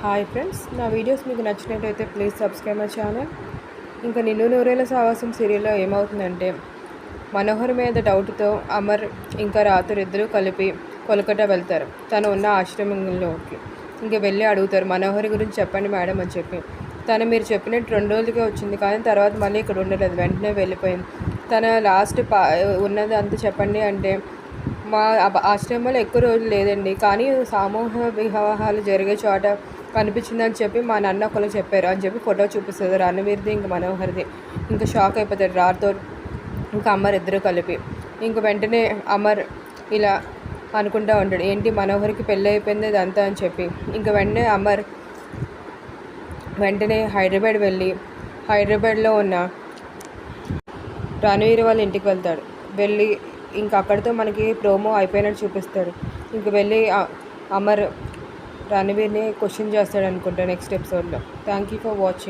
Hi friends నా videos మీకు నచ్చినట్టయితే ప్లీజ్ సబ్స్క్రైబ్ మై ఛానల్ ఇంకా నిన్ను నూరేళ్ళ సావాసం సీరియల్లో ఏమవుతుందంటే మనోహర్ మీద డౌట్తో అమర్ ఇంకా రాత్రి ఇద్దరు కలిపి కోల్కతా వెళ్తారు. తను ఉన్న ఆశ్రమంలోకి ఇంకా వెళ్ళి అడుగుతారు మనోహరి గురించి చెప్పండి మేడం అని చెప్పి. తను మీరు చెప్పినట్టు రెండు రోజులకే వచ్చింది కానీ తర్వాత మళ్ళీ ఇక్కడ ఉండలేదు. వెంటనే వెళ్ళిపోయింది. తన లాస్ట్ పా ఉన్నది అంతా చెప్పండి అంటే మా ఆశ్రమంలో ఎక్కువ రోజులు లేదండి. కానీ సమూహ వివాహాలు జరిగే చోట కనిపించిందని చెప్పి మా నాన్న ఒకళ్ళు చెప్పారు అని చెప్పి ఫోటో చూపిస్తుంది రణవీర్ది ఇంక మనోహర్ది. ఇంకా షాక్ అయిపోతాడు రాతో ఇంకా అమర్ ఇద్దరు కలిపి. ఇంక వెంటనే అమర్ ఇలా అనుకుంటా ఉంటాడు ఏంటి మనోహర్కి పెళ్ళి అయిపోయింది ఇదంతా? అని చెప్పి. ఇంకా వెంటనే అమర్ వెంటనే హైదరాబాద్ వెళ్ళి హైదరాబాద్లో ఉన్న రణవీర్ వాళ్ళ ఇంటికి వెళ్తాడు. వెళ్ళి ఇంకా అక్కడితో మనకి ప్రోమో అయిపోయినట్టు చూపిస్తాడు. ఇంక వెళ్ళి అమర్ రణవీర్ని క్వశ్చన్ చేస్తాడు అనుకుంటా నెక్స్ట్ ఎపిసోడ్లో థ్యాంక్ యూ ఫర్ వాచింగ్